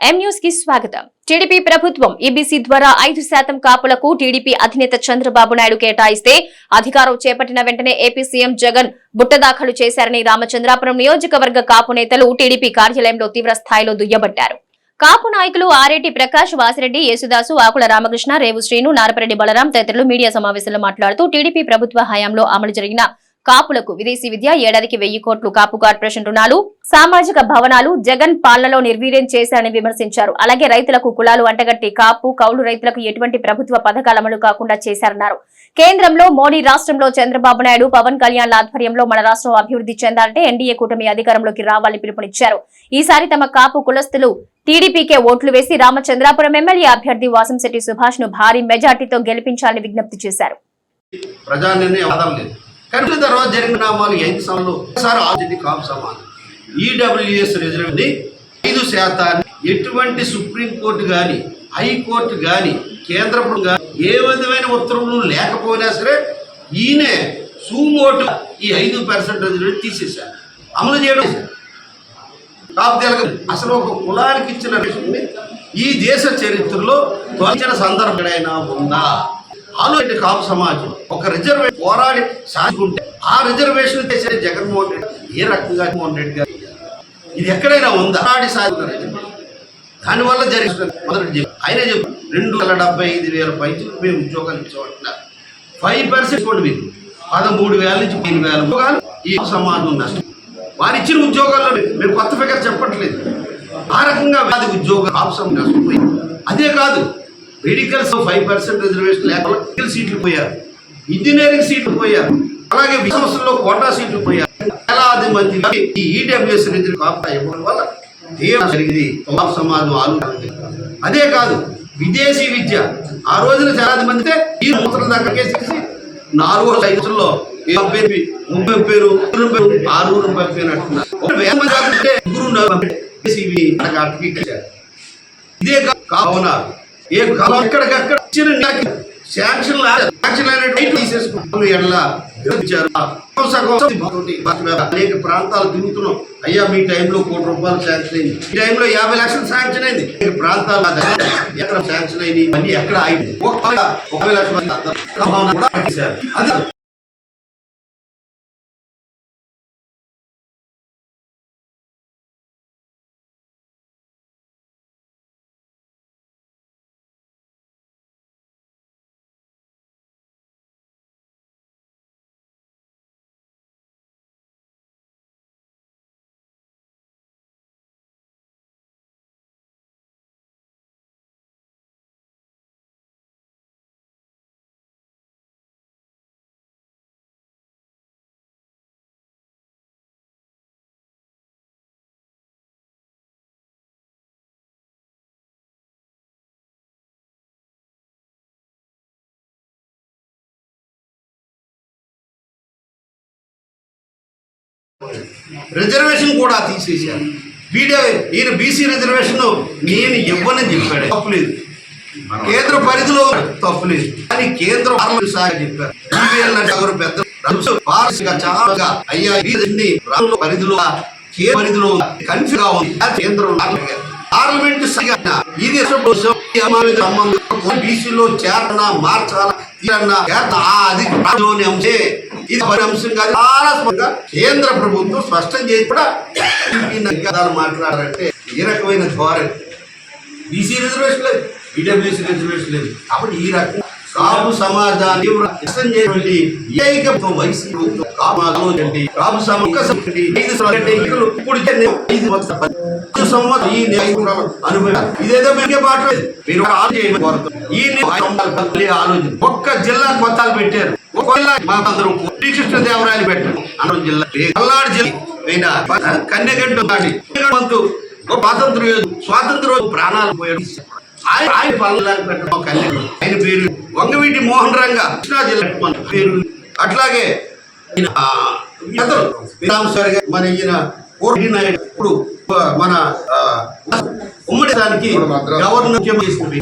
కి స్వాగతం. టీడీపీ ప్రభుత్వం ఈబీసీ ద్వారా ఐదు శాతం కాపులకు టీడీపీ అధినేత చంద్రబాబు నాయుడు కేటాయిస్తే అధికారం చేపట్టిన వెంటనే ఏపీ సీఎం జగన్ బుట్టదాఖలు చేశారని రామచంద్రాపురం నియోజకవర్గ కాపు నేతలు టీడీపీ కార్యాలయంలో తీవ్ర స్థాయిలో దుయ్యబట్టారు. కాపు నాయకులు ఆరేటి ప్రకాష్ వాసిరెడ్డి యేసుదాసు ఆకుల రామకృష్ణ రేవు శ్రీను నారపరెడ్డి బలరాం తదితరులు మీడియా సమావేశంలో మాట్లాడుతూ టీడీపీ ప్రభుత్వ హయాంలో అమలు జరిగిన కాపులకు విదేశీ విద్య ఏడాదికి వెయ్యి కోట్లు కాపు కార్పొరేషన్ రుణాలు సామాజిక భవనాలు జగన్ పాలనలో నిర్వీర్యం చేశారని విమర్శించారు. అలాగే రైతులకు కులాలు అంటగట్టి కాపు కౌలు రైతులకు ఎటువంటి ప్రభుత్వ పథకాలు అమలు కాకుండా చేశారన్నారు. కేంద్రంలో మోడీ రాష్ట్రంలో చంద్రబాబు నాయుడు పవన్ కళ్యాణ్ ఆధ్వర్యంలో మన రాష్ట్రం అభివృద్ధి చెందాలంటే ఎన్డీఏ కూటమి అధికారంలోకి రావాలని పిలుపునిచ్చారు. ఈసారి తమ కాపు కులస్తులు టీడీపీకే ఓట్లు వేసి రామచంద్రాపురం ఎమ్మెల్యే అభ్యర్థి వాసంశెట్టి సుభాష్ను భారీ మెజార్టీతో గెలిపించాలని విజ్ఞప్తి చేశారు. ప్రజా నిర్ణయం తర్వాత జరిగిన నామాలు ఐదు సంవత్సరాలు ఒకసారి ఆలోచించి కాపు సమానం ఈడబ్ల్యూఎస్ రిజర్వ్ ఐదు శాతాన్ని ఎటువంటి సుప్రీంకోర్టు కానీ హైకోర్టు కానీ కేంద్ర కానీ ఏ విధమైన ఉత్తర్వులు లేకపోయినా సరే ఈయనే సూమోటు ఈ ఐదు పర్సెంట్ రిజర్వ్ తీసేశారు. అమలు చేయడం చేశారు. అసలు ఒక కులానికి ఇచ్చిన ఈ దేశ చరిత్రలో తొలచిన సందర్భం ఉందా? ఆలోచన కాపు సమాజం. ఒక రిజర్వేషన్ పోరాడి సాధించుకుంటే ఆ రిజర్వేషన్ చేసే జగన్మోహన్ రెడ్డి ఏ రకంగా జగన్మోహన్ రెడ్డి గారు ఇది ఎక్కడైనా ఉందా? పోరాడి సాధించిన రిజర్వేషన్. దానివల్ల జరిగిన మొదటి చెప్పు ఆయనే చెప్పు రెండు వేల డెబ్బై ఐదు వేల పైసలు మేము ఉద్యోగాలు ఇచ్చామంటున్నారు ఫైవ్ పర్సెంట్ కూడా మీరు. పదమూడు వేల నుంచి పదిహేను వేల ఉద్యోగాలు ఈ సమాజం నష్టం. వారు ఇచ్చిన ఉద్యోగాల్లో మేము కొత్త ఫిగర్ చెప్పట్లేదు. ఆ రకంగా వ్యాధి ఉద్యోగ ఆప్షన్ నష్టపోయింది అదే కాదు మెడికల్స్ ఫైవ్ పర్సెంట్ రిజర్వేషన్ లేక మెడికల్ సీట్లు పోయారు. ఇంజనీరింగ్ సీట్లు పోయారు. అలాగే విద్యా కోటా సీట్లు పోయారు. వేలాది మంది ఈ ఈడబ్ల్యూఎస్ రిజర్వ్ కాపా ఇవ్వడం వల్ల జరిగింది. సమాజం ఆలోచన అదే కాదు విదేశీ విద్య. ఆ రోజున చాలా మంది ఈ సంవత్సరం దాకా కేసేసి నాలుగో ఐదులో పేరు ముప్పై పేరు ముగ్గురు పేరు ఆరుగురు పంపినట్టున్నారు ఇదే కావున ఏ కాలం ఎక్కడికక్కడ శాంక్షన్ శాంక్షన్ అనేక ప్రాంతాలు తిరుగుతున్నాం అయ్యా మీ టైంలో కోటి రూపాయలు శాంక్షన్ అయింది ఈ టైంలో యాభై లక్షలు శాంక్షన్ అయింది ప్రాంతాలు ఎక్కడ శాంక్షన్ అయింది అన్ని ఎక్కడ అయింది ఒక యాభై లక్షల రిజర్వేషన్ కూడా తీసేశారు. వీడే ఈయన బీసీ రిజర్వేషన్ నేను ఇవ్వనని చెప్పాడు. తప్పులేదు కేంద్ర పరిధిలో తప్పులేదు కానీ కేంద్ర చెప్పారు. ఎవరు పెద్ద చాలా అయ్యా పరిధిలో పరిధిలో కన్ఫ్యూజ్గా ఉంది. కేంద్రం పార్లమెంట్ ఇది ఈ సంబంధం? బీసీలో చేరనా మార్చాలా అది అంశే ఇది పరి అంశం కాదు. చాలా కేంద్ర ప్రభుత్వం స్పష్టం చేసి కూడా మాట్లాడారంటే ఏ రకమైన ధోరణి. బీసీ రిజర్వేషన్ లేదు. ఈడబ్ల్యూసీ రిజర్వేషన్ లేదు. కాబట్టి ఈ రకంగా కాపు సమాజాన్ని నష్టం చేయటువంటి ఏకైక కాపు సమాజం ఇప్పుడు ఐదు ఈ అనుభవం ఇదేదో మీకే మీరు ఆలోచన ఈ ఆలోచన. ఒక్క జిల్లా కొత్తలు పెట్టారు. ఒక జిల్లా మా అందరం శ్రీకృష్ణదేవరాయలు పెట్టారు. అన్నూరు జిల్లా. పల్నాడు జిల్లా. కన్యగడ్డ స్వాతంత్ర స్వాతంత్ర ప్రాణాలు పోయాడు ఆయన ఆయన పల్లెలకు పెట్టడం కళ్యాణం. ఆయన పేరు వంగవీటి మోహన్ రంగ. కృష్ణా జిల్లా పేరు అట్లాగే మన ఈయన కోటి నాయుడు. ఇప్పుడు మన ఉమ్మడి దానికి గవర్నర్ ముఖ్యమంత్రి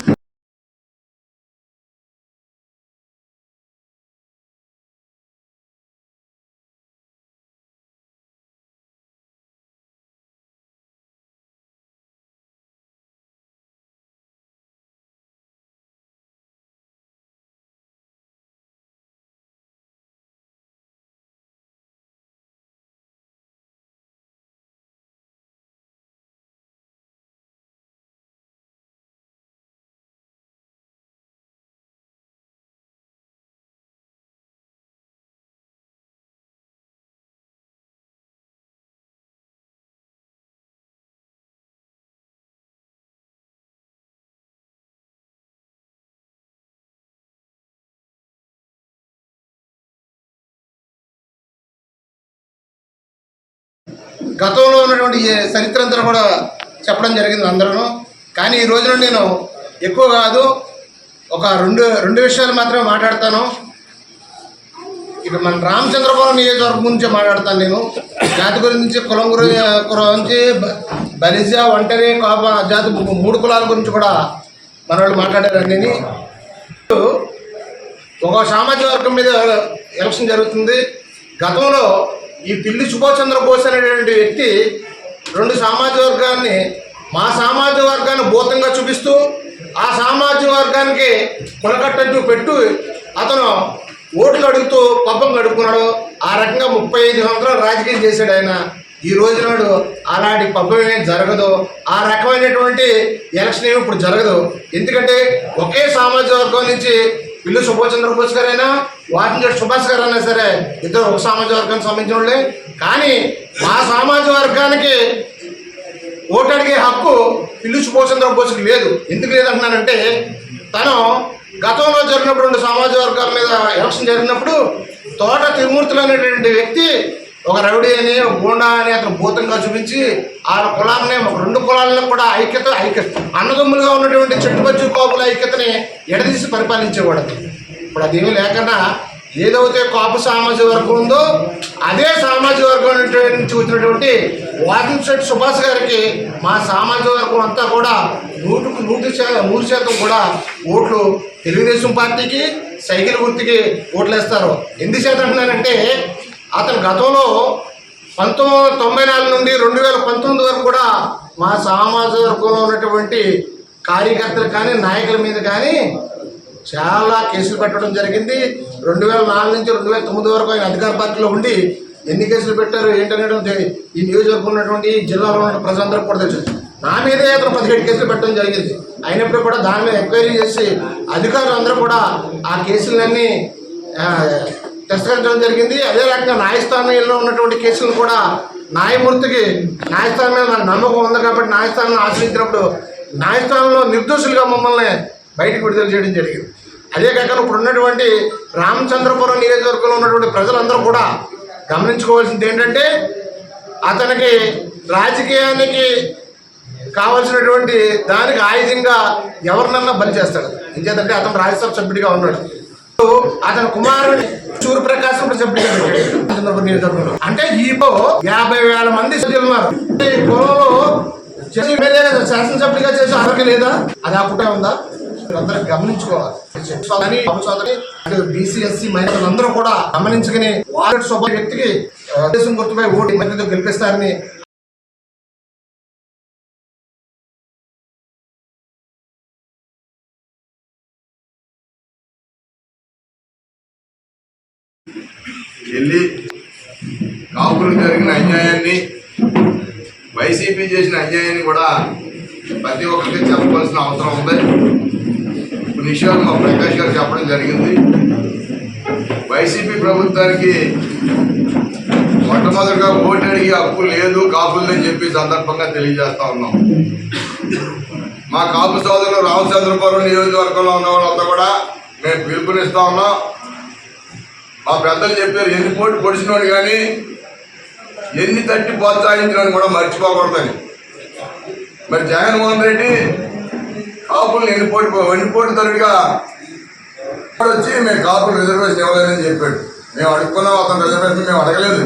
గతంలో ఉన్నటువంటి చరిత్ర అంతా కూడా చెప్పడం జరిగింది అందరూ కానీ ఈ రోజున నేను ఎక్కువ కాదు ఒక రెండు రెండు విషయాలు మాత్రమే మాట్లాడతాను. ఇక మన రామచంద్రపురం నియోజకవర్గం గురించి మాట్లాడతాను నేను. జాతి గురించి కులం గురించి గురించి బ- బలిజ ఒంటరి కాప జాతి మూడు కులాల గురించి కూడా మన వాళ్ళు మాట్లాడారండి ఒక సామాజిక వర్గం మీద ఎలక్షన్ జరుగుతుంది. గతంలో ఈ పిల్లి సుభాష్ చంద్రబోస్ అనేటువంటి వ్యక్తి రెండు సామాజిక వర్గాన్ని మా సామాజిక వర్గాన్ని భూతంగా చూపిస్తూ ఆ సామాజిక వర్గానికి కొనకట్టట్టు పెట్టు అతను ఓట్లు అడుగుతూ పబ్బం గడుపుకున్నాడు. ఆ రకంగా ముప్పై ఐదు సంవత్సరాలు రాజకీయం చేశాడు ఆయన. ఈ రోజు నాడు అలాంటి పబ్బం ఏమీ జరగదు. ఆ రకమైనటువంటి ఎలక్షన్ ఏమి ఇప్పుడు జరగదు. ఎందుకంటే ఒకే సామాజిక వర్గం నుంచి పిల్లు సుభాష్ చంద్రబోస్ గారైనా వాటిని సుభాష్ గారు అయినా సరే ఇద్దరు ఒక సామాజిక వర్గానికి సంబంధించిన వాళ్ళే కానీ మా సామాజిక వర్గానికి ఓటు అడిగే హక్కు పిల్లు సుభాష్ చంద్రబోస్కి లేదు. ఎందుకు లేదంటున్నానంటే తను గతంలో జరిగినప్పుడు రెండు సామాజిక వర్గాల మీద ఎలక్షన్ జరిగినప్పుడు తోట త్రిమూర్తులు అనేటువంటి వ్యక్తి ఒక రౌడీ అని ఒక గూండా అని అతను భూతంగా చూపించి ఆ కులాన్ని ఒక రెండు కులాలను కూడా ఐక్యత ఐక్య అన్నదమ్ములుగా ఉన్నటువంటి చెట్టుపచ్చు కాపుల ఐక్యతని ఎడదీసి పరిపాలించేవాడు ఇప్పుడు అదేమీ లేకుండా ఏదైతే కాపు సామాజిక వర్గం ఉందో అదే సామాజిక వర్గం నుంచి వచ్చినటువంటి వాకింగ్ సుభాష్ గారికి మా సామాజిక వర్గం అంతా కూడా నూటుకు నూటి శా- నూరు శాతం కూడా ఓట్లు తెలుగుదేశం పార్టీకి సైకిల్ గుర్తుకి ఓట్లు వేస్తారు ఎందుచేత అంటున్నానంటే అతను గతంలో పంతొమ్మిది వందల తొంభై నాలుగు నుండి రెండు వేల పంతొమ్మిది వరకు కూడా మా సామాజిక వర్గంలో ఉన్నటువంటి కార్యకర్తలు కానీ నాయకుల మీద కానీ చాలా కేసులు పెట్టడం జరిగింది. రెండు వేల నాలుగు నుంచి రెండు వేల తొమ్మిది వరకు ఆయన అధికార పార్టీలో ఉండి ఎన్ని కేసులు పెట్టారు ఏంటనేది ఈ నియోజకవర్గం ఉన్నటువంటి జిల్లాలో ఉన్న ప్రజలందరూ కూడా తెలుసు. నా మీదే అతను పదిహేడు కేసులు పెట్టడం జరిగింది. అయినప్పుడు కూడా దాని మీద ఎంక్వైరీ చేసి అధికారులు అందరూ కూడా ఆ కేసులన్నీ తిరస్కరించడం జరిగింది. అదే రకంగా న్యాయస్థానంలో ఉన్నటువంటి కేసులను కూడా న్యాయమూర్తికి న్యాయస్థానం మీద నాకు నమ్మకం ఉంది కాబట్టి న్యాయస్థానం ఆశ్రయించినప్పుడు న్యాయస్థానంలో నిర్దోషులుగా మమ్మల్ని బయటకు విడుదల చేయడం జరిగింది. అదే కాక ఇప్పుడు ఉన్నటువంటి రామచంద్రపురం నియోజకవర్గంలో ఉన్నటువంటి ప్రజలందరూ కూడా గమనించుకోవాల్సింది ఏంటంటే అతనికి రాజకీయానికి కావాల్సినటువంటి దానికి ఆయుధంగా ఎవరినన్నా బలి చేస్తాడు. ఎందుకంటే అతను రాజ్యసభ సభ్యుడిగా ఉన్నాడు. అతని కుమారుని చూరు ప్రకాశం నియోజకవర్గంలో అంటే ఈపో యాభై వేల మంది సభ్యులు ఉన్నారు. ఈ కులంలో చేసే అర్హత లేదా? అది ఆ ఉందా? అందరూ గమనించుకోవాలి. సోదరి, బీసీఎస్సీ సోదరి మహిళలు అందరూ కూడా గమనించుకుని వారి వ్యక్తికి దేశం గుర్తుపై ఓటు మహిళతో గెలిపిస్తారని వైసీపీ చేసిన అన్యాయాన్ని కూడా ప్రతి ఒక్కరికి చెప్పవలసిన అవసరం ఉంది. కొన్ని విషయాలు మా ప్రకాష్ గారు చెప్పడం జరిగింది. వైసీపీ ప్రభుత్వానికి మొట్టమొదటిగా ఓటు అడిగి హక్కు లేదు కాపులని చెప్పి సందర్భంగా తెలియజేస్తా ఉన్నాం. మా కాపు సోదరులు రామచంద్రపురం నియోజకవర్గంలో ఉన్న వాళ్ళంతా కూడా మేము పిలుపునిస్తా ఉన్నాం. మా పెద్దలు చెప్పారు ఎన్ని పోటీ పొడిచినోడు కానీ ఎన్ని తట్టి ప్రోత్సహించినోడు కూడా మర్చిపోకూడదని. మరి జగన్మోహన్ రెడ్డి కాపులను ఎన్ని పోటీ ఎన్ని పోటీ వచ్చి మేము కాపులు రిజర్వేషన్ ఇవ్వలేదని చెప్పాడు. మేము అడుక్కున్నాం అతను రిజర్వేషన్ మేము అడగలేదు.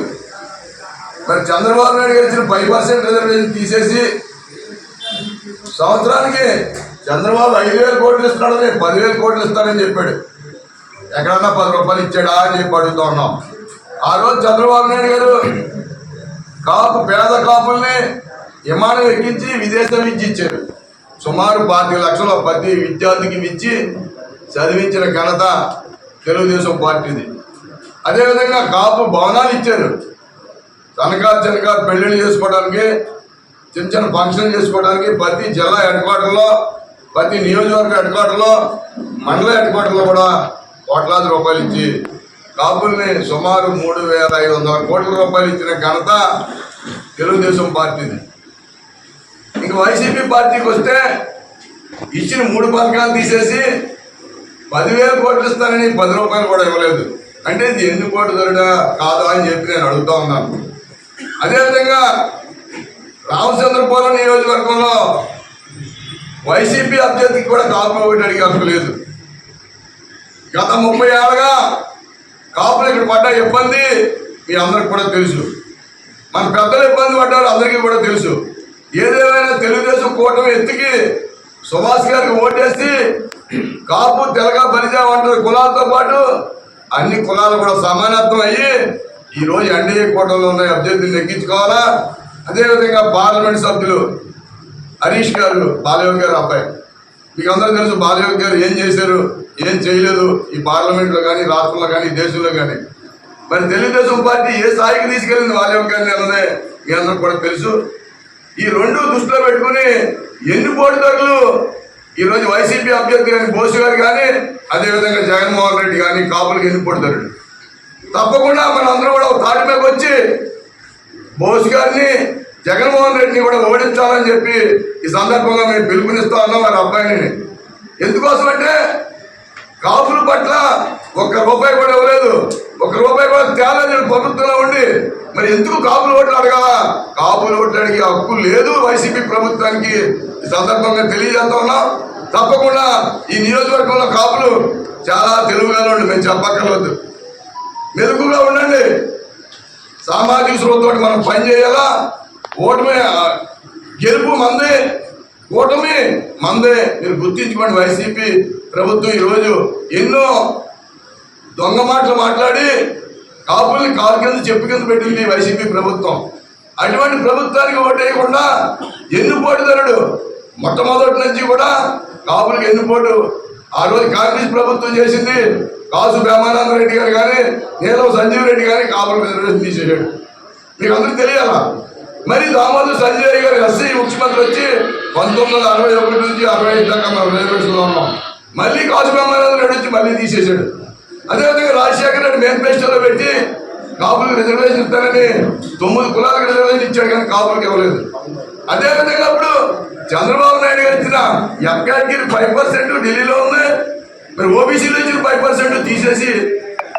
మరి చంద్రబాబు నాయుడు గారు ఇచ్చిన ఫైవ్ పర్సెంట్ రిజర్వేషన్ తీసేసి సంవత్సరానికి చంద్రబాబు ఐదు వేల కోట్లు ఇస్తున్నాడని పదివేల కోట్లు ఇస్తాడని చెప్పాడు. ఎక్కడన్నా పది రూపాయలు ఇచ్చాడా అని చెప్పి అడుగుతా ఉన్నాం. ఆ రోజు చంద్రబాబు నాయుడు గారు కాపు పేద కాపుల్ని విమానం ఎక్కించి విదేశం ఇచ్చి ఇచ్చారు సుమారు పాతిక లక్షలు ప్రతి విద్యార్థికి ఇచ్చి చదివించిన ఘనత తెలుగుదేశం పార్టీది. అదేవిధంగా కాపు భవనాలు ఇచ్చారు. తనకారు చిన్నకారు పెళ్ళిళ్ళు చేసుకోవడానికి చిన్న చిన్న ఫంక్షన్ చేసుకోవడానికి ప్రతి జిల్లా హెడ్ క్వార్టర్లో ప్రతి నియోజకవర్గ హెడ్ క్వార్టర్లో మండల హెడ్ క్వార్టర్లో కూడా కోట్లాది రూపాయలు ఇచ్చి కాపుల్ని సుమారు మూడు వేల ఐదు వందల కోట్ల రూపాయలు ఇచ్చిన ఘనత తెలుగుదేశం పార్టీది. ఇంక వైసీపీ పార్టీకి వస్తే ఇచ్చిన మూడు పథకాలు తీసేసి పదివేల కోట్లు ఇస్తానని పది రూపాయలు కూడా ఇవ్వలేదు. అంటే ఇది ఎన్ని కోట్లు దొరడా కాదా అని చెప్పి నేను అడుగుతా ఉన్నాను. అదేవిధంగా రామచంద్రపురం నియోజకవర్గంలో వైసీపీ అభ్యర్థికి కూడా కాపు ఒకటి అడిగే హక్కు లేదు. గత ముప్పై ఏళ్ళగా ఇక్కడ పడ్డ ఇబ్బంది మీ అందరికి కూడా తెలుసు. మన పెద్దలు ఇబ్బంది పడ్డారు అందరికీ కూడా తెలుసు. ఏదేమైనా తెలుగుదేశం కూటమి ఎత్తికి సుభాష్ గారికి ఓటేసి కాపు తెలగ పనిచేయమంటారు కులాలతో పాటు అన్ని కులాలు కూడా సమానత్వం అయ్యి ఈ ఎన్డీఏ కూటమిలో ఉన్న అభ్యర్థులు ఎక్కించుకోవాలా? అదేవిధంగా పార్లమెంట్ సభ్యులు హరీష్ గారు బాలయోగి గారు అబ్బాయి. మీకు అందరూ తెలుసు బాలయోగి గారు ఏం చేశారు? ఏం చేయలేదు ఈ పార్లమెంట్లో కానీ రాష్ట్రంలో కానీ దేశంలో కానీ. మరి తెలుగుదేశం పార్టీ ఏ స్థాయికి తీసుకెళ్ళింది వాళ్ళ యొక్క అన్నదే మీ అందరికి కూడా తెలుసు. ఈ రెండు దృష్టిలో పెట్టుకుని ఎన్ని పోటీదారులు ఈరోజు వైసీపీ అభ్యర్థి కానీ బోసు గారు కానీ అదేవిధంగా జగన్మోహన్ రెడ్డి కానీ కాపులకు ఎన్ని పోటీదారుడు తప్పకుండా మనందరం కూడా ఒక తాటి మీద వచ్చి బోస్ గారిని జగన్మోహన్ రెడ్డిని కూడా ఓడించాలని చెప్పి ఈ సందర్భంగా మేము పిలుపునిస్తా ఉన్నాం వారి అబ్బాయిని. ఎందుకోసం అంటే కాపుల పట్ల ఒక్క రూపాయి కూడా ఇవ్వలేదు. ఒక్క రూపాయి కూడా తేలని ప్రభుత్వంలో ఉండి. మరి ఎందుకు కాపులు ఓట్లు అడగాల? కాపులు ఓట్లు అడిగే హక్కు లేదు వైసీపీ ప్రభుత్వానికి. సందర్భంగా తెలియజేస్తా ఉన్నాం. తప్పకుండా ఈ నియోజకవర్గంలో కాపులు చాలా తెలుగుగానే ఉండి. మేము చెప్పక్కర్లేదు. మెరుగుగా ఉండండి. సామాజిక శ్రోతతో మనం పనిచేయాలా ఓటమి గెలుపు మంది. కూటమి మందే. మీరు గుర్తించుకోండి వైసీపీ ప్రభుత్వం ఈరోజు ఎన్నో దొంగ మాటలు మాట్లాడి కాపుల్ని కాలు కింద చెప్పు కింద పెట్టింది వైసీపీ ప్రభుత్వం. అటువంటి ప్రభుత్వానికి ఓటేయకుండా ఎన్నుపోటుదారుడు మొట్టమొదటి నుంచి కూడా కాపులకు ఎన్నుపోటు. ఆ రోజు కాంగ్రెస్ ప్రభుత్వం చేసింది కాసు బ్రహ్మానంద రెడ్డి గారు కానీ నీలం సంజీవ్ రెడ్డి కానీ కాపులకు రిజర్వేషన్ తీసేసాడు మీకు అందరికీ తెలియాలా? మరి దామోదర్ సంజయ్ గారు ఎస్సీ ముఖ్యమంత్రి వచ్చి పంతొమ్మిది వందల అరవై ఒకటి నుంచి అరవై ఐదు దాకా మనం రిజర్వేషన్లో ఉన్నాం. మళ్ళీ కాసు బ్రహ్మానంద రెడ్డి వచ్చి మళ్ళీ తీసేసాడు అదేవిధంగా రాజశేఖర రెడ్డి మేనిఫెస్టోలో పెట్టి కాపులకు రిజర్వేషన్ ఇస్తానని తొమ్మిది కులాలకు రిజర్వేషన్ ఇచ్చాడు కానీ కాపులకు ఇవ్వలేదు. అదేవిధంగా ఇప్పుడు చంద్రబాబు నాయుడు గారు ఇచ్చిన ఎఫ్ఆర్కి ఫైవ్ పర్సెంట్ ఢిల్లీలో ఉంది. మరి ఓబీసీలో ఇచ్చిన ఫైవ్ పర్సెంట్ తీసేసి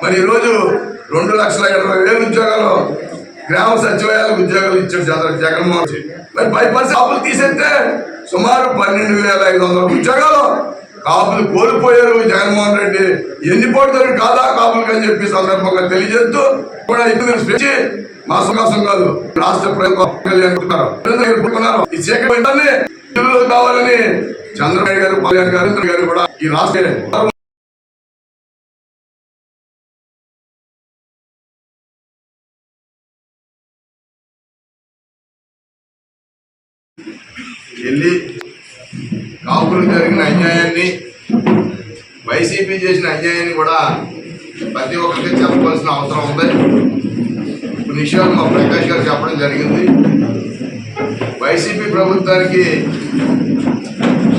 మరి ఈరోజు రెండు లక్షల ఇరవై వేలు ఉద్యోగాలు గ్రామ సచివాలయాలకు ఉద్యోగాలు ఇచ్చాడు చంద్ర జగన్మోహన్ మరి ఫైవ్ పర్సెంట్ కాపులు తీసేస్తే సుమారు పన్నెండు వేల ఐదు వందల ఉద్యోగాలు. కాపులు కోల్పోయారు జగన్మోహన్ రెడ్డి. ఎన్ని పోటీదారు కాదా కాపులకు అని చెప్పి సందర్భంగా తెలియజేస్తూ కూడా ఇప్పుడు మా సుఖాసం కాదు రాష్ట్ర ప్రభుత్వం ఈ కావాలని చంద్రబాబు గారు పవన్ గారు కూడా ఈ రాష్ట్ర జరిగిన అన్యాయాన్ని వైసీపీ చేసిన అన్యాయాన్ని కూడా ప్రతి ఒక్కరికి చెప్పవలసిన అవసరం ఉంది. కొన్ని విషయాలు మా ప్రకాష్ గారు చెప్పడం జరిగింది. వైసీపీ ప్రభుత్వానికి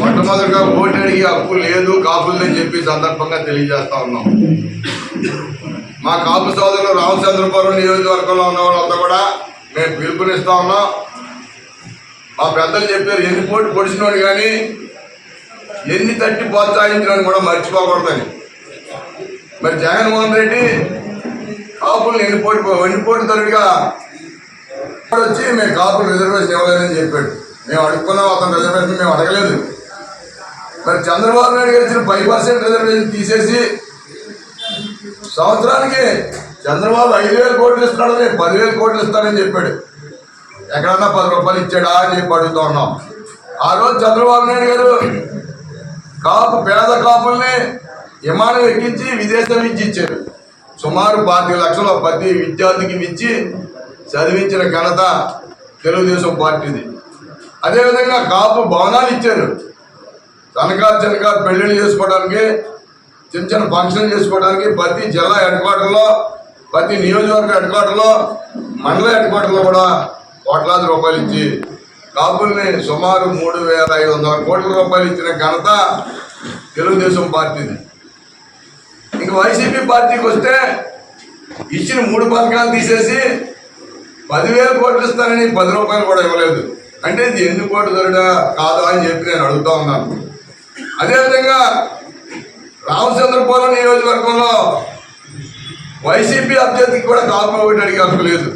మొట్టమొదటిగా ఓటు అడిగే హక్కు లేదు కాపులని చెప్పి సందర్భంగా తెలియజేస్తా ఉన్నాం. మా కాపు సోదరులు రామచంద్రపురం నియోజకవర్గంలో ఉన్న వాళ్ళంతా కూడా మేము పిలుపునిస్తా ఉన్నాం. మా పెద్దలు చెప్పారు ఎన్ని పోటీ పొడిచినోడు కానీ ఎన్ని తట్టి ప్రోత్సహించడానికి కూడా మర్చిపోకూడదని. మరి జగన్మోహన్ రెడ్డి కాపులు ఎన్ని పోటీ ఎన్ని తరుడిగా వచ్చి మేము కాపులు రిజర్వేషన్ ఇవ్వలేదని చెప్పాడు. మేము అడుక్కున్నాం అతను రిజర్వేషన్ మేము అడగలేదు. మరి చంద్రబాబు నాయుడు గారు ఇచ్చిన ఫైవ్ పర్సెంట్ రిజర్వేషన్ తీసేసి సంవత్సరానికి చంద్రబాబు ఐదు వేల కోట్లు ఇస్తున్నాడని పదివేల కోట్లు ఇస్తానని చెప్పాడు. ఎక్కడన్నా పది రూపాయలు ఇచ్చాడా అని చెప్పి అడుగుతా ఉన్నాం. ఆ రోజు చంద్రబాబు నాయుడు గారు కాపు పేద కాపుల్ని విమానం ఎక్కించి విదేశం ఇచ్చి ఇచ్చారు. సుమారు పాతిక లక్షల ప్రతి విద్యార్థికి ఇచ్చి చదివించిన ఘనత తెలుగుదేశం పార్టీది. అదేవిధంగా కాపు భవనాలు ఇచ్చారు. తనకారు చిన్నగా పెళ్ళిళ్ళు చేసుకోవడానికి చిన్న చిన్న ఫంక్షన్ చేసుకోవడానికి ప్రతి జిల్లా హెడ్ క్వార్టర్లో ప్రతి నియోజకవర్గ హెడ్ క్వార్టర్లో మండల హెడ్ క్వార్టర్లో కూడా కోట్లాది రూపాయలు ఇచ్చి కాపుల్ని సుమారు మూడు వేల ఐదు వందల కోట్ల రూపాయలు ఇచ్చిన ఘనత తెలుగుదేశం పార్టీది. ఇంక వైసీపీ పార్టీకి వస్తే ఇచ్చిన మూడు పథకాలు తీసేసి పదివేల కోట్లు ఇస్తానని పది రూపాయలు కూడా ఇవ్వలేదు. అంటే ఇది ఎందుకు కోట్లు దొరడా కాదా అని చెప్పి నేను అడుగుతా ఉన్నాను. అదేవిధంగా రామచంద్రపురం నియోజకవర్గంలో వైసీపీ అభ్యర్థికి కూడా కాపు ఒకటి అడిగే లేదు.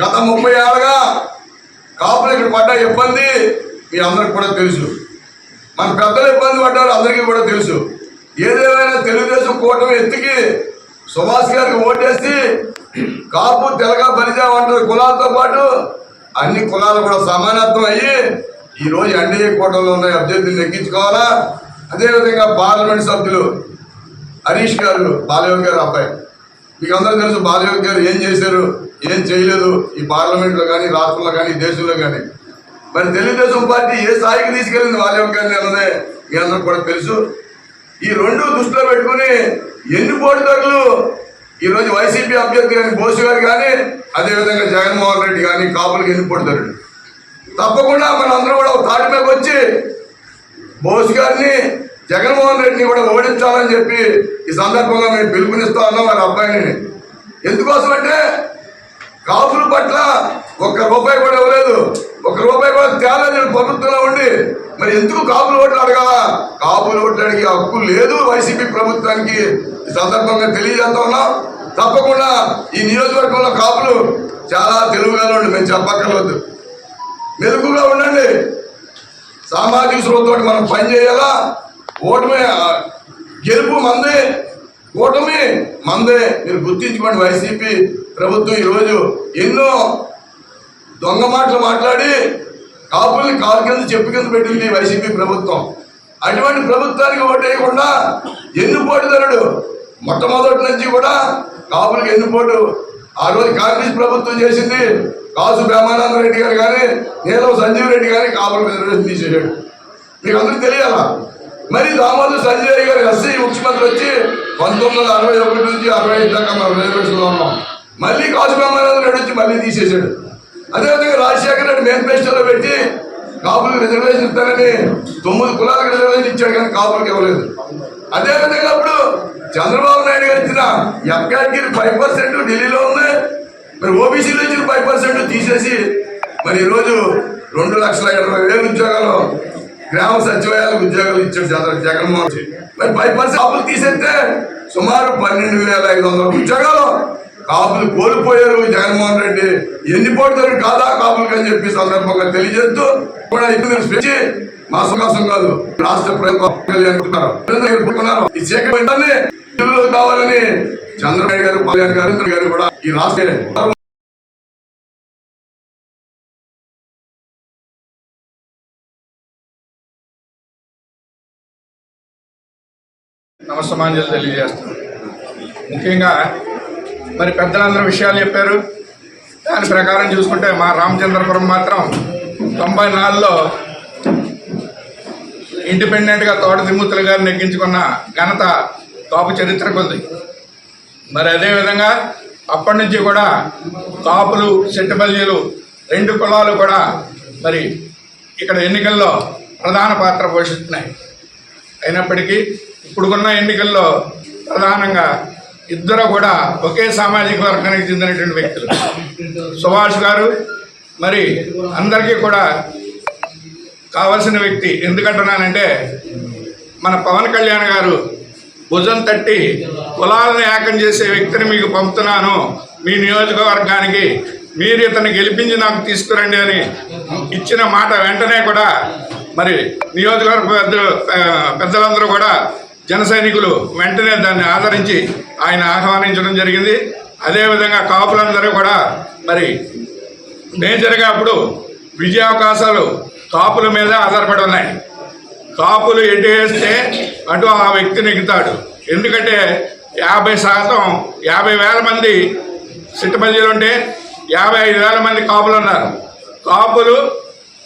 గత ముప్పై ఏళ్ళగా కాపులు ఇక్కడ పడ్డ ఇబ్బంది మీ అందరికి కూడా తెలుసు. మన పెద్దలు ఇబ్బంది పడ్డారు అందరికీ కూడా తెలుసు. ఏదేమైనా తెలుగుదేశం కూటమి ఎత్తికి సుభాష్ గారికి ఓటేసి కాపు తెలగ పనిచేయమంటారు కులాలతో పాటు అన్ని కులాలు కూడా సమానత్వం అయ్యి ఈ రోజు ఎన్డీఏ కూటమిలో ఉన్న అభ్యర్థులు నెగ్గించుకోవాలా అదేవిధంగా పార్లమెంట్ సభ్యులు హరీష్ గారు బాలయోగి గారు అబ్బాయి. మీకు అందరూ తెలుసు బాలయోగి గారు ఏం చేశారు? ఏం చేయలేదు ఈ పార్లమెంట్లో కానీ రాష్ట్రంలో కానీ దేశంలో కానీ. మరి తెలుగుదేశం పార్టీ ఏ స్థాయికి తీసుకెళ్ళింది? బాలయోగి గారిని అన్నదే మీ అందరికి కూడా తెలుసు. ఈ రెండు దృష్టిలో పెట్టుకుని ఎన్ని పోటీదారులు ఈరోజు వైసీపీ అభ్యర్థి కానీ బోసు గారు కానీ అదేవిధంగా జగన్మోహన్ రెడ్డి కానీ కాపులకు ఎన్ని పోటీదారుడు తప్పకుండా మన అందరూ కూడా ఒక తాటి మీద వచ్చి బోస్ గారిని జగన్మోహన్ రెడ్డిని కూడా ఓడించాలని చెప్పి ఈ సందర్భంగా మేము పిలుపునిస్తా ఉన్నాం వారి అబ్బాయిని. ఎందుకోసం అంటే కాపుల పట్ల ఒక్క రూపాయి కూడా ఇవ్వలేదు. ఒక రూపాయి కూడా తేలని ప్రభుత్వంలో ఉండి. మరి ఎందుకు కాపులు ఓట్లు అడగాలా? కాపులు ఓట్లు అడిగే హక్కు లేదు వైసీపీ ప్రభుత్వానికి. ఈ సందర్భంగా తెలియజేస్తా ఉన్నాం తప్పకుండా ఈ నియోజకవర్గంలో కాపులు చాలా తెలుగుగానే ఉండి. మేము చెప్పక్కర్లేదు. మెరుగుగా ఉండండి. సామాజిక శ్రోతతో మనం పని చేయాలా ఓటమి గెలుపు మంది. ఓటమి మందే మీరు గుర్తించుకోండి వైసీపీ ప్రభుత్వం ఈరోజు ఎన్నో దొంగ మాటలు మాట్లాడి కాపుల్ని కాలు కింద చెప్పు కింద పెట్టింది వైసీపీ ప్రభుత్వం. అటువంటి ప్రభుత్వానికి ఓటేయకుండా ఎన్నుపోటుదారుడు మొట్టమొదటి నుంచి కూడా కాపులకు ఎన్నుపోటు. ఆ రోజు కాంగ్రెస్ ప్రభుత్వం చేసింది కాసు బ్రహ్మానంద రెడ్డి గారు కానీ నీలం సంజీవ్ రెడ్డి గారి కాపులకు రిజర్వేషన్ తీసేసాడు మీకు అందరికీ తెలియాలా? మరి దామోదర్ సంజయ్ గారు ఎస్సీ ముఖ్యమంత్రి వచ్చి పంతొమ్మిది వందల అరవై ఒకటి నుంచి అరవై ఐదు దాకా మనం రిజర్వేషన్లో ఉన్నాం. మళ్ళీ కాసు బ్రహ్మానంద రెడ్డి వచ్చి మళ్ళీ తీసేసాడు అదేవిధంగా రాజశేఖర రెడ్డి మేనిఫెస్టోలో పెట్టి కాపులకు రిజర్వేషన్ ఇస్తానని తొమ్మిది కులాలకు రిజర్వేషన్ ఇచ్చాడు కానీ కాపులకు ఇవ్వలేదు. అదేవిధంగా అప్పుడు చంద్రబాబు నాయుడు గారు ఇచ్చిన ఎఫ్ఆర్కి ఫైవ్ పర్సెంట్ ఢిల్లీలో ఉంది. మరి ఓబీసీలో ఇచ్చిన ఫైవ్ పర్సెంట్ తీసేసి మరి ఈరోజు రెండు లక్షల ఇరవై వేల ఉద్యోగాలు గ్రామ సచివాలయాలకు ఉద్యోగాలు ఇచ్చాడు చంద్ర జగన్మోహన్ మరి ఫైవ్ పర్సెంట్ కాపులు తీసేస్తే సుమారు పన్నెండు వేల ఐదు వందల ఉద్యోగాలు. కాపులు కోల్పోయారు జగన్మోహన్ రెడ్డి. ఎన్ని పోతారు కాదా కాపులకు అని చెప్పి సందర్భంగా తెలియజేస్తూ కూడా ఇప్పుడు పెంచి మా సుఖాసం కాదు రాష్ట్ర ప్రభుత్వం ఈ చీకటి కావాలని చంద్రబాబు గారు కళ్యాణ్ గారు గారు కూడా ఈ రాష్ట్ర నమస్సమాంజలు తెలియజేస్తున్నాను ముఖ్యంగా మరి పెద్దలందరూ విషయాలు చెప్పారు. దాని ప్రకారం చూసుకుంటే మా రామచంద్రపురం మాత్రం తొంభై నాలుగులో ఇండిపెండెంట్గా తోట తిమ్మూతులు గారు నెగ్గించుకున్న ఘనత కాపు చరిత్రకు ఉంది. మరి అదేవిధంగా అప్పటి నుంచి కూడా కాపులు సెట్టుబల్యులు రెండు కులాలు కూడా మరి ఇక్కడ ఎన్నికల్లో ప్రధాన పాత్ర పోషిస్తున్నాయి. అయినప్పటికీ ఇప్పుడున్న ఎన్నికల్లో ప్రధానంగా ఇద్దరు కూడా ఒకే సామాజిక వర్గానికి చెందినటువంటి వ్యక్తులు. సుభాష్ గారు మరి అందరికీ కూడా కావలసిన వ్యక్తి. ఎందుకంటున్నానంటే మన పవన్ కళ్యాణ్ గారు భుజం తట్టి కులాలను ఏకం చేసే వ్యక్తిని మీకు పంపుతున్నాను. మీ నియోజకవర్గానికి మీరు ఇతను గెలిపించి నాకు తీసుకురండి అని ఇచ్చిన మాట వెంటనే కూడా మరి నియోజకవర్గ పెద్దలు పెద్దలందరూ కూడా జన సైనికులు వెంటనే దాన్ని ఆదరించి ఆయన ఆహ్వానించడం జరిగింది. అదేవిధంగా కాపులందరూ కూడా మరి మేజర్గా అప్పుడు విజయావకాశాలు కాపుల మీద ఆధారపడి ఉన్నాయి. కాపులు ఎటు వేస్తే అటు ఆ వ్యక్తిని ఎక్కుతాడు ఎందుకంటే యాభై శాతం యాభై వేల మంది సిట్టుబల్జీలు ఉంటే యాభై ఐదు వేల మంది కాపులు ఉన్నారు. కాపులు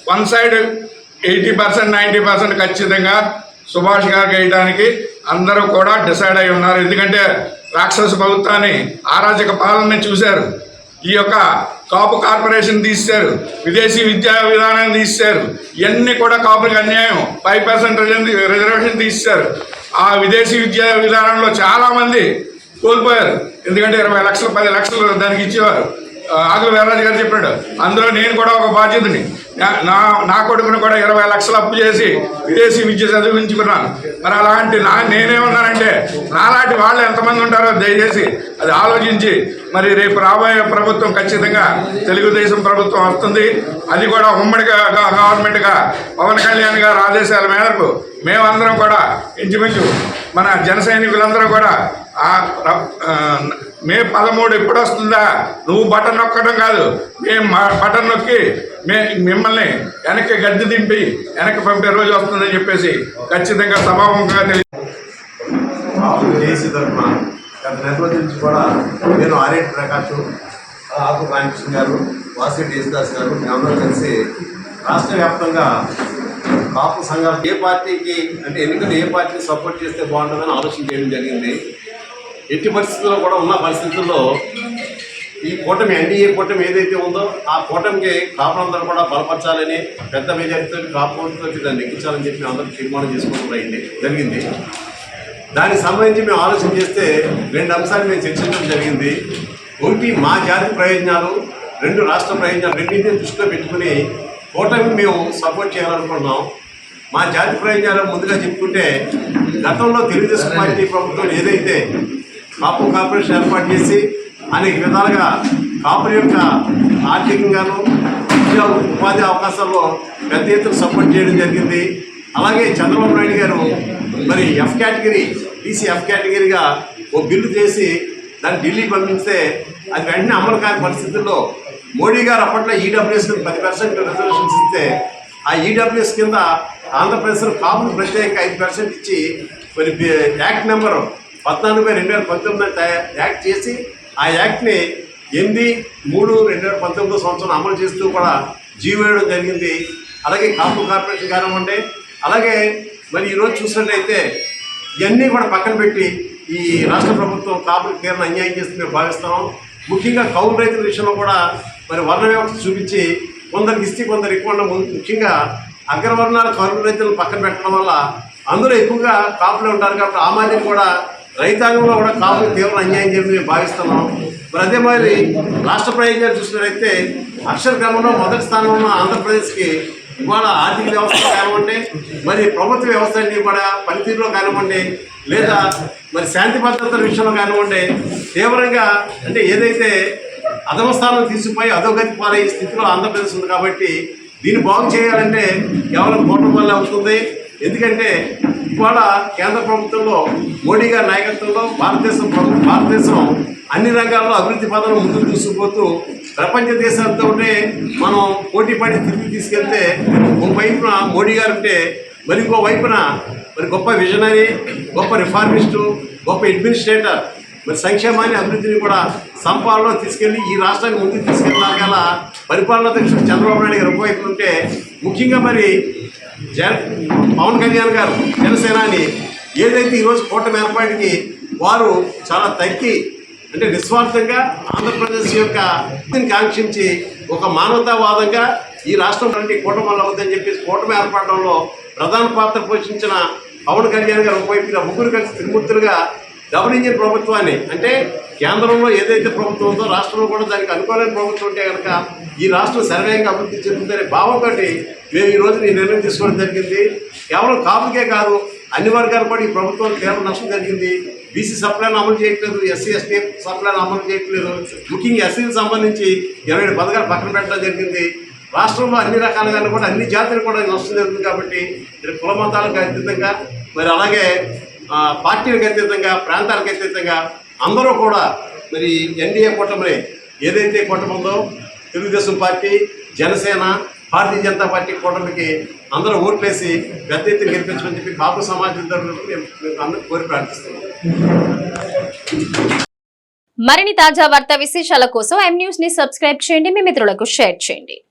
one side eighty percent ninety percent ఖచ్చితంగా సుభాష్ గారికి వేయడానికి అందరూ కూడా డిసైడ్ అయి ఉన్నారు. ఎందుకంటే రాక్షస ప్రభుత్వాన్ని అరాజక పాలన చూశారు. ఈ యొక్క కాపు కార్పొరేషన్ తీశారు విదేశీ విద్యా విధానాన్ని తీశారు ఇవన్నీ కూడా కాపులకు అన్యాయం. ఫైవ్ పర్సెంట్ రిజర్వేషన్ తీశారు. ఆ విదేశీ విద్యా విధానంలో చాలామంది కోల్పోయారు. ఎందుకంటే ఇరవై లక్షలు పది లక్షలు దానికి ఇచ్చేవారు. ఆ, ఆకుల గారు చెప్పాడు అందులో నేను కూడా ఒక బాధ్యతని. నా- నా కొడుకును కూడా ఇరవై లక్షలు అప్పు చేసి విదేశీ విద్య చదివించుకున్నాను మరి అలాంటి నా నేనేమన్నానంటే నాలాంటి వాళ్ళు ఎంతమంది ఉంటారో దయచేసి అది ఆలోచించి మరి రేపు రాబోయే ప్రభుత్వం ఖచ్చితంగా తెలుగుదేశం ప్రభుత్వం వస్తుంది. అది కూడా ఉమ్మడిగా గవర్నమెంట్గా పవన్ కళ్యాణ్ గారు ఆదేశాల మేరకు మేమందరం కూడా ఇంచుమించు మన జన సైనికులందరూ కూడా మే పదమూడు ఎప్పుడు వస్తుందా? నువ్వు బటన్ నొక్కడం కాదు. మేము మా- బటన్ నొక్కి మే మిమ్మల్ని వెనక్కి గద్దె దింపి వెనక్కి పంపే రోజు వస్తుందని చెప్పేసి ఖచ్చితంగా సభాముఖంగా తెలియ ఆకు గత నెల రోజుల నుంచి కూడా నేను ఆర్యటి ప్రకాష్ ఆకు రామకృష్ణ గారు వాసిరెడ్డి యేసుదాస్ గారు అందరూ కలిసి రాష్ట్ర వ్యాప్తంగా కాపు సంఘాలు ఏ పార్టీకి అంటే ఎన్నికలు ఏ పార్టీని సపోర్ట్ చేస్తే బాగుంటుందని ఆలోచన చేయడం జరిగింది. ఎట్టి పరిస్థితుల్లో కూడా ఉన్న పరిస్థితుల్లో ఈ కూటమి ఎన్డీఏ కూటమి ఏదైతే ఉందో ఆ కూటమికి కాపులందరూ కూడా బలపరచాలని పెద్ద మెజారిటీతో కాపులతో దాన్ని ఎక్కించాలని చెప్పి అందరూ తీర్మానం చేసుకోవడం అయింది జరిగింది. దానికి సంబంధించి మేము ఆలోచన చేస్తే రెండు అంశాలు మేము చర్చించడం జరిగింది. ఒకటి మా జాతి ప్రయోజనాలు రెండు రాష్ట్ర ప్రయోజనాలు రెండింటిని దృష్టిలో పెట్టుకుని కూటమి మేము సపోర్ట్ చేయాలనుకుంటున్నాం. మా జాతి ప్రయోజనాలు ముందుగా చెప్పుకుంటే గతంలో తెలుగుదేశం పార్టీ ప్రభుత్వం ఏదైతే కాపు కార్పొరేషన్ ఏర్పాటు చేసి అనేక విధాలుగా కాపుల యొక్క ఆర్థికంగాను ఉద్యోగ ఉపాధి అవకాశాల్లో పెద్ద ఎత్తున సపోర్ట్ చేయడం జరిగింది. అలాగే చంద్రబాబు నాయుడు గారు మరి ఎఫ్ కేటగిరీ బీసీ ఎఫ్ కేటగిరీగా ఓ బిల్లు చేసి దాన్ని ఢిల్లీ పంపిస్తే అది వెంటనే అమలు కాని పరిస్థితుల్లో మోడీ గారు అప్పట్లో ఈడబ్ల్యూఎస్ పది పర్సెంట్ రిజర్వేషన్స్ ఇస్తే ఆ ఈడబ్ల్యూఎస్ కింద ఆంధ్రప్రదేశ్లో కాపులు ప్రత్యేక ఐదు పర్సెంట్ ఇచ్చి మరి యాక్ట్ నెంబరు పద్నాలుగు బై రెండు వేల పంతొమ్మిది యాక్ట్ చేసి ఆ యాక్ట్ని ఎనిమిది మూడు రెండు వేల పంతొమ్మిదో సంవత్సరం అమలు చేస్తూ కూడా జీవో వేయడం జరిగింది. అలాగే కాపు కార్పొరేషన్ కానివ్వండి అలాగే మరి ఈరోజు చూసినట్టయితే ఇవన్నీ కూడా పక్కన పెట్టి ఈ రాష్ట్ర ప్రభుత్వం కాపులకు తీరని అన్యాయం చేస్తుంది మేము భావిస్తాం ముఖ్యంగా కౌలు రైతుల విషయంలో కూడా మరి వర్ణ వ్యవస్థ చూపించి కొందరికి ఇస్తే కొందరు ఇవ్వకుండా ము- ముఖ్యంగా అగ్రవర్ణాల కౌలు రైతులను పక్కన పెట్టడం వల్ల అందరూ ఎక్కువగా కాపులే ఉంటారు కాబట్టి ఆ మాదిరి కూడా రైతాంగంలో కూడా కాపు తీవ్ర అన్యాయం చేయడం మేము భావిస్తున్నాం. మరి అదే మరి రాష్ట్ర ప్రయోజనాలు చూసినట్లయితే అక్షర క్రమంలో మొదటి స్థానంలో ఉన్న ఆంధ్రప్రదేశ్కి ఇవాళ ఆర్థిక వ్యవస్థ కానివ్వండి మరి ప్రభుత్వ వ్యవస్థ అన్ని కూడా పనితీరులో కానివ్వండి లేదా మరి శాంతి భద్రతల విషయంలో కానివ్వండి తీవ్రంగా అంటే ఏదైతే అధమ స్థానం తీసుకుపోయి అధోగతి పాలయ్యే స్థితిలో ఆంధ్రప్రదేశ్ ఉంది కాబట్టి దీన్ని బాగు చేయాలంటే కేవలం కూటమి వల్ల అవుతుంది. ఎందుకంటే ఇవాళ కేంద్ర ప్రభుత్వంలో మోడీ గారి నాయకత్వంలో భారతదేశం భారతదేశం అన్ని రంగాల్లో అభివృద్ధి పదం ముందుకు తీసుకుపోతూ ప్రపంచ దేశాలతో ఉంటే మనం పోటీ పడి తిరిగి తీసుకెళ్తే ఒక వైపున మోడీ గారు ఉంటే మరి ఇంకో వైపున మరి గొప్ప విజనరీ గొప్ప రిఫార్మిస్టు గొప్ప అడ్మినిస్ట్రేటర్ మరి సంక్షేమాన్ని అభివృద్ధిని కూడా సంపాదనలో తీసుకెళ్ళి ఈ రాష్ట్రాన్ని ముందుకు తీసుకెళ్ళాలి గల పరిపాలనా అధ్యక్షుడు చంద్రబాబు నాయుడు గారు ఒకవైపు ఉంటే ముఖ్యంగా మరి జన్ పవన్ కళ్యాణ్ గారు జనసేనాని ఏదైతే ఈరోజు కూటమి ఏర్పాటుకి వారు చాలా తగ్గి అంటే నిస్వార్థంగా ఆంధ్రప్రదేశ్ యొక్క కాంక్షించి ఒక మానవతావాదంగా ఈ రాష్ట్రం నుండి కూటమి అవుతుందని చెప్పేసి కూటమి ఏర్పడడంలో ప్రధాన పాత్ర పోషించిన పవన్ కళ్యాణ్ గారు ఒకవైపు ముగ్గురు కలిసి త్రిమూర్తులుగా డబుల్ ఇంజిన్ ప్రభుత్వాన్ని అంటే కేంద్రంలో ఏదైతే ప్రభుత్వం ఉందో రాష్ట్రంలో కూడా దానికి అనుకోలేని ప్రభుత్వం ఉంటే కనుక ఈ రాష్ట్రం సర్వేయంగా అభివృద్ధి చెందుతుందనే భావంతో మేము ఈ రోజు ఈ నిర్ణయం తీసుకోవడం జరిగింది. కేవలం కాపుకే కాదు అన్ని వర్గాలు కూడా ఈ ప్రభుత్వం తీవ్ర నష్టం జరిగింది. బీసీ సప్లైని అమలు చేయట్లేదు ఎస్సీ ఎస్టీ సప్లైని అమలు చేయట్లేదు. ముఖ్యంగా ఎస్సీకి సంబంధించి ఇరవై ఏడు పథకాలు పక్కన పెట్టడం జరిగింది. రాష్ట్రంలో అన్ని రకాలుగా కూడా అన్ని జాతులు కూడా నష్టం జరుగుతుంది కాబట్టి మరి కుల మతాలకు అతీతంగా మరి అలాగే పార్టీలకు అతీతంగా ప్రాంతాలకు అతీతంగా అందరూ కూడా మరి ఎన్డీఏ కూటమి ఏదైతే కూటమిందో తెలుగుదేశం పార్టీ జనసేన భారతీయ జనతా పార్టీ కూటమికి అందరూ ఓట్లేసి పెద్ద ఎత్తున గెలిపించమని చెప్పి కాపు సమాజం తరఫున మేము అందరూ కోరి ప్రార్థిస్తున్నాం. మరిన్ని తాజా వార్తా విశేషాల కోసం ఎం న్యూస్ని సబ్స్క్రైబ్ చేయండి. మీ మిత్రులకు షేర్ చేయండి.